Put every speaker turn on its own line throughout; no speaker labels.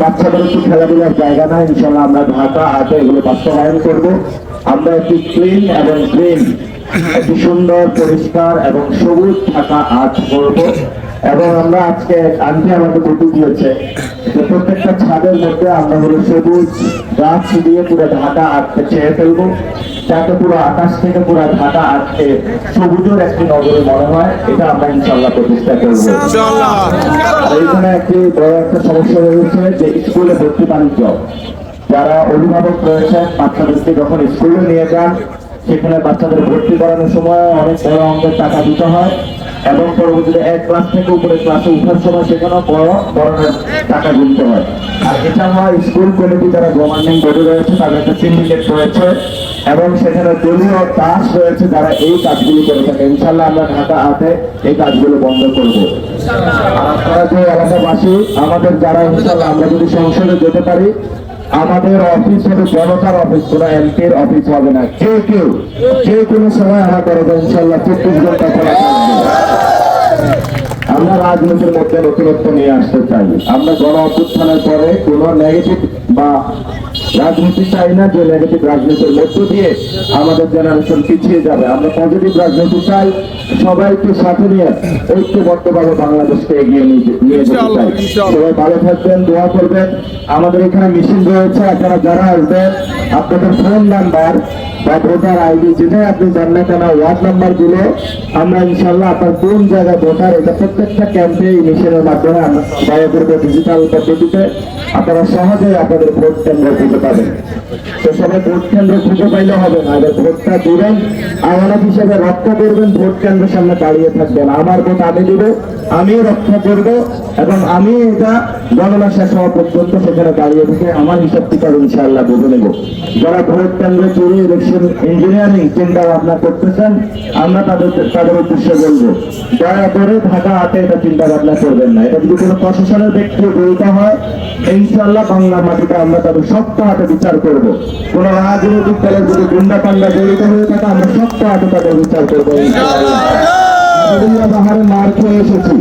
বাচ্চাদের খেলাধুলার জায়গা নাই ইনশাল্লাহ আমরা ঢাকা হাটে এগুলো বাস্তবায়ন করব। আমরা একটি ক্লিন এবং গ্রিন একটি সুন্দর, পরিষ্কার এবং সবুজ থাকা আর্ট করব। এবং আমরা আজকে, আন্টি আমাকে বুদ্ধি দিয়েছে প্রত্যেকটা ছাদের মধ্যে আমরা হলো সবুজ গাছ দিয়ে পুরো ঢাকা আটকে ছেড়ে ফেলব। যাতে পুরো আকাশ থেকে পুরো ঢাকা আটকে সবুজের একটি নগরে মনে হয় এটা আমরা ইনশাল্লাহ প্রতিষ্ঠা করব। এইখানে একটি বড় একটা সমস্যা রয়েছে যে স্কুলে ভর্তি বাণিজ্য। যারা অভিভাবক রয়েছেন বাচ্চাদেরকে যখন স্কুলে নিয়ে যান সেখানে বাচ্চাদের ভর্তি করানোর সময় অনেক বড় অঙ্কের টাকা দিতে হয় এবং পরবর্তীতে এক ক্লাস থেকে উপরে ক্লাসে উঠার সময় সেখানেও বড় ধরনের টাকা গুনতে হয়। আর এছাড়া স্কুল কমিটি যারা গভর্নিং বডি রয়েছে, তাদের একটা সিন্ডিকেট রয়েছে এবং সেখানে দলীয় দাস রয়েছে যারা এই কাজগুলো করে থাকে। ইনশাল্লাহ আমরা ঢাকা হাতে এই কাজগুলো বন্ধ করব। আর আপনারা যে এলাকাবাসী, আমাদের যারা ইনশাল্লাহ আমরা যদি সংসদে যেতে পারি আমাদের অফিস হবে জনতার অফিস কোনো এমপির অফিস হবে না। কেউ কেউ, যে কোনো সময় আমার করব ইনশাল্লাহ চব্বিশ ঘণ্টা খোলা থাকবে আমরা রাজনীতির মধ্যে নতুনত্ব নিয়ে আসতে চাই। আমরা গণ অভ্যুত্থানের পরে কোনো নেগেটিভ বা রাজনীতি চাই না যে নেগেটিভ রাজনীতির মধ্য দিয়ে আমাদের জেনারেশন পিছিয়ে যাবে। আমরা পজিটিভ রাজনীতি চাই সবাইকে সাথে নিয়ে ঐক্যবদ্ধভাবে বাংলাদেশকে এগিয়ে নিয়ে যেতে চাই। সবাই ভালো থাকবেন দোয়া করবেন। আমাদের এখানে মেশিন রয়েছে আপনারা যারা আসবেন আপনাদের ফোন নাম্বার বা ভোটার আইডি যেটাই আপনি জান না কেন ওয়ার্ড নাম্বারগুলো আমরা ইনশাল্লাহ আপনার কোন জায়গায় ভোটার, এটা প্রত্যেকটা ক্যাম্পে মেশিনের মাধ্যমে করব ডিজিটাল পদ্ধতিতে। আপনারা সহজেই আপনাদের ভোট কেন্দ্র খুঁজে পাবেন। তো সবাই ভোট কেন্দ্র খুঁজে পাইলে হবে না আগে ভোটটা দিবেন আমানত হিসেবে রক্ষা করবেন, ভোট কেন্দ্রের সামনে দাঁড়িয়ে থাকবেন। আমার ভোট আমি দিব আমি রক্ষা করব, এবং আমি এটা গণনা শেষ হওয়া পর্যন্ত সেখানে দাঁড়িয়ে থেকে আমার হিসাব টিকার ইনশাআল্লাহ বুঝে নেব। যারা ভোট কেন্দ্রে চুরি, ইলেকশন ইঞ্জিনিয়ারিং চিন্তা ভাবনা করতেছেন, আমরা তাদের তাদের উদ্দেশ্যে বলব, দয়া করে ঢাকা হাতে এটা চিন্তা ভাবনা করবেন না। এটা যদি কোনো প্রশাসনের ব্যক্তি জড়িত হয়, ইনশাআল্লাহ বাংলার মাটিতে আমরা তাদের শক্ত হাতে বিচার করব। কোন রাজনৈতিক দলের যদি গুন্ডা পান্ডা জড়িত হয়ে থাকে, আমরা শক্ত হাতে তাদের বিচার করব বাহারে মার খেয়ে এসেছি।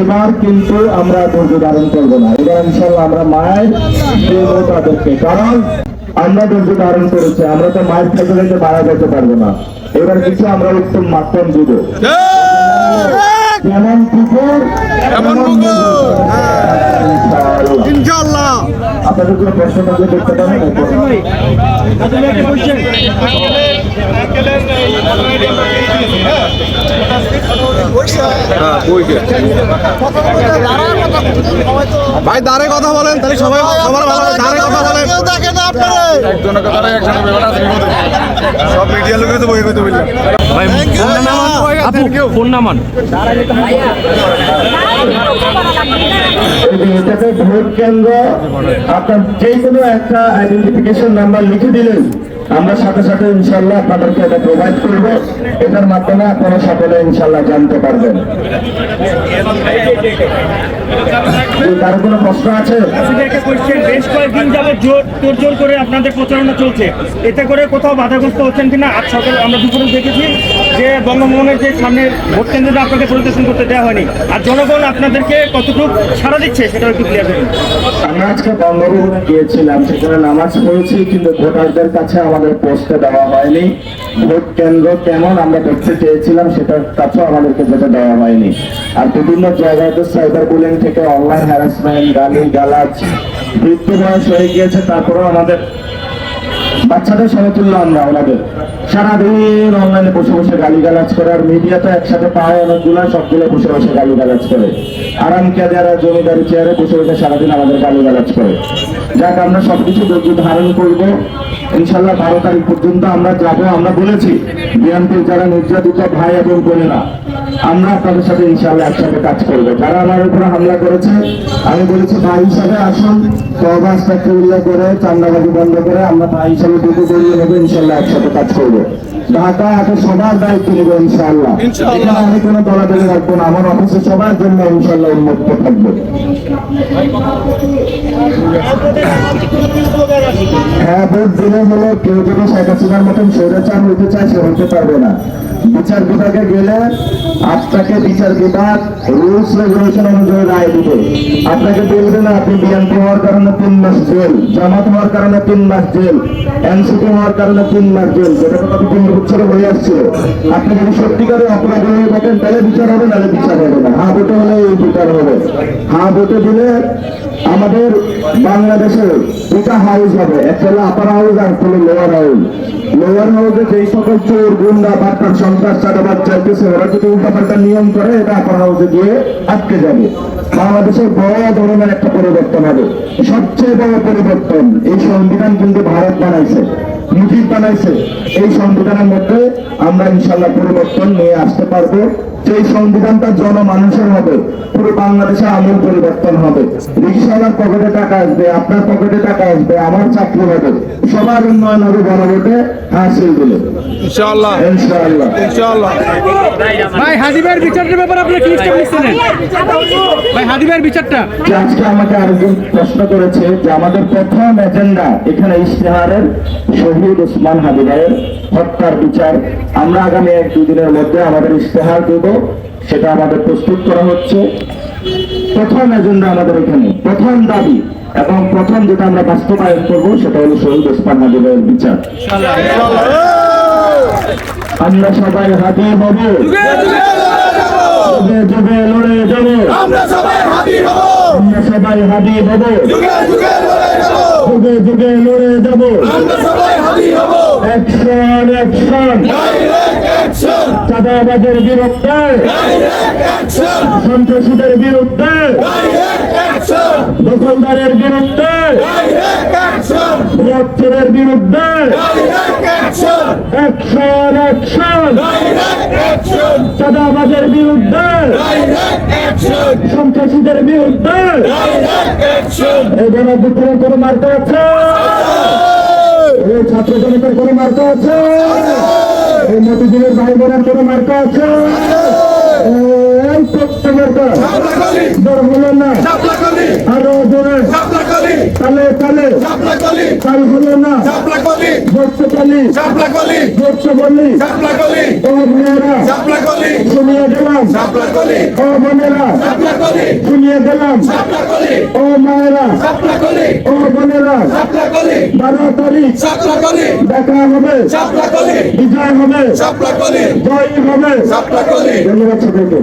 এবার কিন্তু আমরা ধৈর্য ধারণ করব না। এবার ইনশাল্লাহ আমরা মায়ের দেবো তাদেরকে। কারণ আমরা ধৈর্য ধারণ করেছি আমরা তো মায়ের থেকে রেখে মারা যেতে পারব না। এবার কিছু আমরা উত্তম মাধ্যম দিব। যেমন কুকুর
ইনশাআল্লাহ।
আপনাদের কোনো প্রশ্ন থাকলে দেখতে পারেন
ভাই দাঁড়ে কথা বলেন তাহলে সবাই সবার ভালো। দাঁড়ে কথা বলেন।
সব মিডিয়া তো
ভোট কেন্দ্র আপনার যে কোনো একটা আইডেন্টিফিকেশন নাম্বার লিখে দিলেন। আমরা সাথে সাথে ইনশাল্লাহ আপনাদেরকে এটা প্রোভাইড করব। এটার মাধ্যমে আপনারা সকলে ইনশাল্লাহ জানতে পারবেন। কারও কোনো প্রশ্ন আছে?
বেশ কয়েকদিন জোর তোর করে আপনাদের প্রচারণা চলছে। এতে করে কোথাও বাধাগ্রস্ত হচ্ছেন কিনা? আজ সকালে আমরা দুপুরে দেখেছি যে বঙ্গভবনের যে সামনে ভোট কেন্দ্রটা আপনাদের পরিদর্শন করতে দেওয়া হয়নি। আর জনগণ আপনাদেরকে কতটুকু সাড়া দিচ্ছে সেটাও একটু ক্লিয়ার করুন
আমরা আজকে বঙ্গভবনে গিয়েছিলাম সেখানে নামাজ পড়েছি কিন্তু ভোটারদের কাছে আমাদের পোস্টে দেওয়া হয়নি। ভোট কেন্দ্র কেমন আমরা দেখতে চেয়েছিলাম, সেটার কাছেও আমাদেরকে যেটা দেওয়া হয়নি। আর বিভিন্ন জায়গায় তো সাইবার বুলিং থেকে অনলাইন হ্যারাসমেন্ট গালি, গালাজ, বৃদ্ধ বয়স হয়ে গিয়েছে, তারপরেও আমাদের বাচ্চাদের সমতুল্য আমরা ওনাদের। সারাদিন অনলাইনে বসে বসে গালিগালাজ করে আর মিডিয়া তো একসাথে পায় অনেকগুলো সবগুলো বসে বসে গালিগালাজ করে। আরাম যারা জমিদারি চেয়ারে বসে বসে সারাদিন আমাদের গালিগালাজ করে। যাক, আমরা সবকিছু ধৈর্য ধারণ করব। ইনশাল্লাহ বারো তারিখ পর্যন্ত আমরা যাব, আমরা বলেছি, বিএনপির যারা নির্যাতিত ভাই এবং বোনেরা, আমরা আপনাদের সাথে ইনশাল্লাহ একসাথে কাজ করব। যারা আমার উপরে হামলা করেছে, আমি বলেছি, ভাই হিসাবে আসুন সহবাস উল্লেখ করে, চান্দাবাজি বন্ধ করে, আমরা ভাই হিসাবে দুটো করিয়ে নেব ইনশাল্লাহ একসাথে কাজ করব। ঢাকা হাটে সবার দায়িত্ব নেব ইনশাআল্লাহ। আমি কোনো দলাদলি রাখব না আমার অফিসে সবার জন্য ইনশাআল্লাহ উন্মুক্ত থাকবে। হ্যাঁ ভোট হলো কেউ যদি শেখ হাসিনার মতন চায়, সে পারবে না। বিচার বিভাগে গেলে আপনাকে বিচার বিভাগ রুলস রেগুলেশন অনুযায়ী রায় দিবে। আপনাকে বলবে না আপনি বিএনপি হওয়ার কারণে তিন মাস জেল, জামাত হওয়ার কারণে তিন মাস জেল, এনসিপি হওয়ার কারণে তিন মাস জেল। যেটা কত তিন বছর হয়ে আসছিল। আপনি যদি সত্যিকারের অপরাধী হয়ে থাকেন, তাহলে বিচার হবে, নাহলে বিচার হবে না। হ্যাঁ ভোটে হলে এই বিচার হবে। হ্যাঁ ভোটে দিলে আমাদের বাংলাদেশে দুটা হাউস হবে। হলো আপার হাউস আর একটা লোয়ার হাউস লোয়ার হাউসে যেই সকল চোর, গুন্ডা বাট্টার সন্ত্রাস চাঁদাবাদ চাইতেছে, ওরা যদি উল্টাপাল্টা নিয়ম করে এটা আপার হাউসে গিয়ে আটকে যাবে। বাংলাদেশের বড় ধরনের একটা পরিবর্তন হবে। সবচেয়ে বড় পরিবর্তন, এই সংবিধান কিন্তু ভারত বানাইছে মুজিব বানাইছে। এই সংবিধানের মধ্যে আমরা ইনশাল্লাহ পরিবর্তন নিয়ে আসতে পারব। যে সংবিধানটা জনমানুষের হবে পুরো বাংলাদেশে আমূল পরিবর্তন হবে। রিক্সাওয়ালার পকেটে টাকা আসবে আপনার পকেটে টাকা আসবে আমার চাকরি হবে। সবার উন্নয়ন হবে গণভোটে হাসিল দিলে।
ইনশাআল্লাহ।
ইনশাআল্লাহ।
ইনশাআল্লাহ।
ভাই হাদিবের বিচারটার ব্যাপারে আপনি কি স্টেপ ভাই হাদিবের বিচারটা।
আজকে আমাকে আরেকজন প্রশ্ন করেছে যে আমাদের প্রথম এজেন্ডা এখানে ইশতেহারের শহীদ ওসমান হাবিবের হত্যার বিচার। আমরা আগামী এক দুদিনের মধ্যে আমাদের ইশতেহার দেব। সেটা আমাদের প্রস্তুত করা হচ্ছে। প্রথম এজেন্ডা আমাদের এখানে প্রথম দাবি এবং প্রথম যেটা আমরা বাস্তবায়ন করব সেটা হলো শহীদ ওসমান হাবিবের বিচার। আমরা সবাই হাজির হব। যুগে যুগে লড়ে যাব।
আমরা সবাই হাজির হব।
আমরা সবাই হাজির হব।
যুগে যুগে লড়ে যাব।
যুগে যুগে লড়ে যাব।
আমরা সবাই হাজির হব।
অ্যাকশন অ্যাকশন
ডাইরেক্ট অ্যাকশন
চাঁদাবাজের বিরুদ্ধে। সন্ত্রাসীদের বিরুদ্ধে। দখলদারের বিরুদ্ধে। বৃহত্তরের বিরুদ্ধে।
অ্যাকশন
বিরুদ্ধে। সন্ত্রাসীদের বিরুদ্ধে। এই গণবিদ্রোহের কোনো মার্কা আছে। এই ছাত্র জনতার কোনো মার্কা আছে। এই মতিঝিলের ভাই বোনের কোনো মার্কা আছে? এই প্রত্যেক মার্কা। না। বসতে পালি
চাপলাকলি
বসতে বললি
চাপলাকলি
ও মেয়েরা
চাপলাকলি
শুনিয়ে গেলাম
চাপলাকলি
ও বোনেরা
চাপলাকলি
শুনিয়ে গেলাম
চাপলাকলি
ও মায়েরা
চাপলাকলি
ও বোনেরা
চাপলাকলি
বারো তারিখ
চাপলাকলি
দেখা হবে
চাপলাকলি
বিজয় হবে
চাপলাকলি
জয় হবে
চাপলাকলি
ধন্যবাদ সকলকে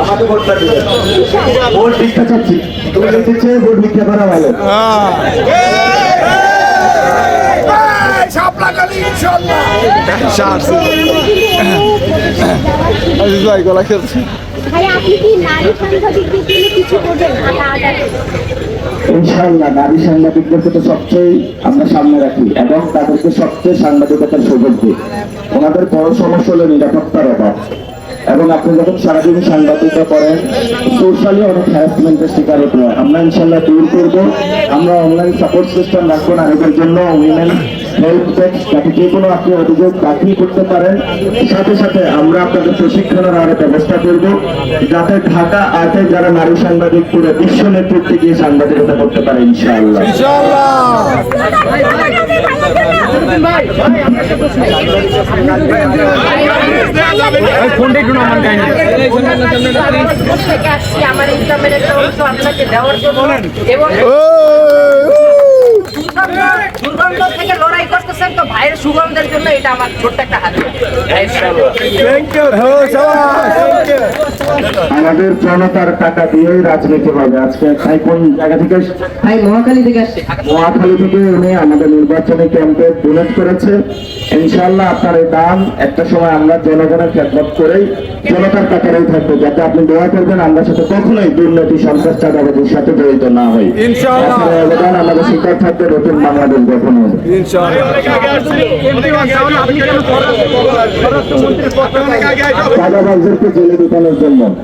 আমাকে ভোটটা দিবে ভোট ভিক্ষা চাচ্ছি
গলা খেলছে।
ইনশাআল্লাহ, নারী সাংবাদিকদেরকে তো সবচেয়ে আমরা সামনে রাখি এবং তাদেরকে সবচেয়ে সাংবাদিকতার সুযোগ দিই। ওনাদের বড় সমস্যা হলো নিরাপত্তার অভাব। এবং আপনি যখন সারাদিন সাংবাদিকতা করেন সোশ্যালি অনেক হ্যারাসমেন্টের শিকার হতে হয়। আমরা ইনশাল্লাহ দূর করব। আমরা অনলাইন সাপোর্ট সিস্টেম রাখব নারীদের জন্য উইমেন হেল্প ডেস্ক যাতে যে কোনো আপনি অভিযোগ দাখিল করতে পারেন। সাথে সাথে আমরা আপনাদের প্রশিক্ষণের আরও ব্যবস্থা করব, যাতে ঢাকা আর্টে যারা নারী সাংবাদিক পুরো বিশ্ব নেতৃত্বে গিয়ে সাংবাদিকতা করতে পারে ইনশাআল্লাহ।
ফোনটা একটু নামান কাহিনী
আমার একটা অংশ আপনাকে দেওয়ার জন্য এবং দুর্গন্ধ থেকে লড়াই করতেছেন তো ভাইয়ের সুগন্ধের জন্য এটা আমার ছোট্ট একটা হাত
থ্যাংক ইউ
আমাদের জনতার টাকা দিয়েই রাজনীতি হবে। আজকে তাই কোন জায়গা থেকে
ভাই মহাখালী থেকে আসছে।
মহাখালী থেকে উনি আমাদের নির্বাচনী ক্যাম্পে ডোনেট করেছে। ইনশাল্লাহ আপনার এই দান একটা সময় আমরা জনগণের খেদমত করেই জনতার কাতারেই থাকব। যাতে আপনি দোয়া করবেন আমরা সাথে কখনোই দুর্নীতি সন্ত্রাস চাঁদাবাজির সাথে জড়িত না হই। অবদান আমাদের শিকার থাকবে নতুন বাংলাদেশ গঠন হবে। চাঁদাবাজদেরকে জেলে ঢুকানোর জন্য ইউনিয়ন